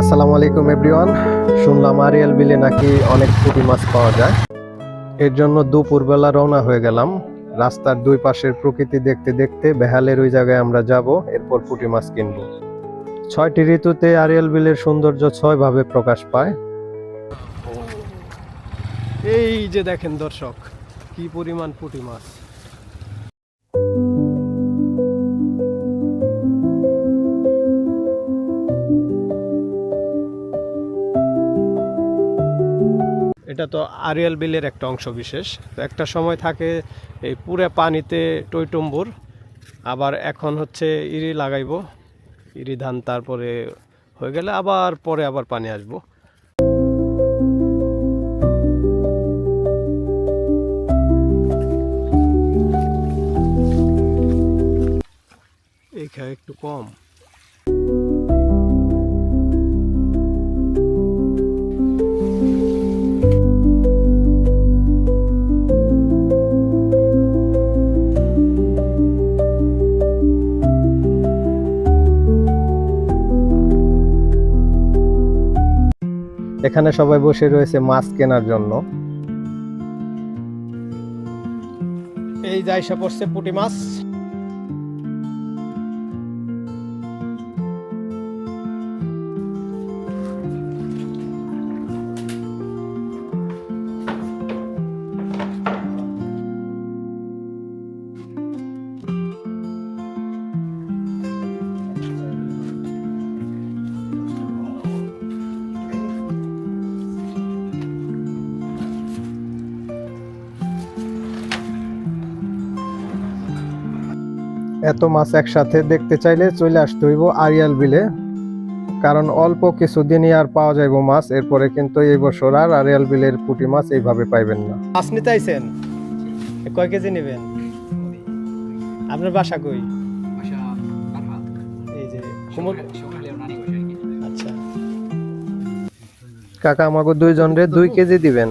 আসসালামু আলাইকুম, এভরিওয়ান। শুনলাম আরিয়াল বিলে নাকি অনেক পুঁটি মাছ পাওয়া যায়। এর জন্য দুপুরবেলা রওনা হয়ে গেলাম। রাস্তার দুই পাশের প্রকৃতি দেখতে দেখতে বেহালের ওই জায়গায় আমরা যাব, এরপর পুঁটি মাছ কিনব। ছয়টি ঋতুতে আরিয়াল বিলের সৌন্দর্য ছয় ভাবে প্রকাশ পায়। এই যে দেখেন দর্শক, কি পরিমাণ পুঁটি মাছ। এটা তো আরিয়াল বিলের একটা অংশ বিশেষ। তো একটা সময় থাকে এই পুরো পানিতে টইটম্বুর, আবার এখন হচ্ছে ইরি লাগাইবো, ইরি ধান তারপরে হয়ে গেলে আবার পরে আবার পানি আসব। এইখানে একটু কম। এখানে সবাই বসে রয়েছে মাছ কেনার জন্য। এই যাইসা পড়ছে পুটি মাছ। এত মাছ একসাথে দেখতে চাইলে চলে আসতে হইব আরিয়াল বিলে। কারণ অল্প কিছুদিনই আর পাওয়া যাইব মাছ এরপরে কিন্তু এই বছর আর আরিয়াল বিলের পুঁটি মাছ এইভাবে পাইবেন না। মাছ নিতে আইছেন? কয় কেজি নেবেন? আপনার বাসা কই? এই যে আচ্ছা। কাকা আমাকে দুইজন রে দুই কেজি দিবেন।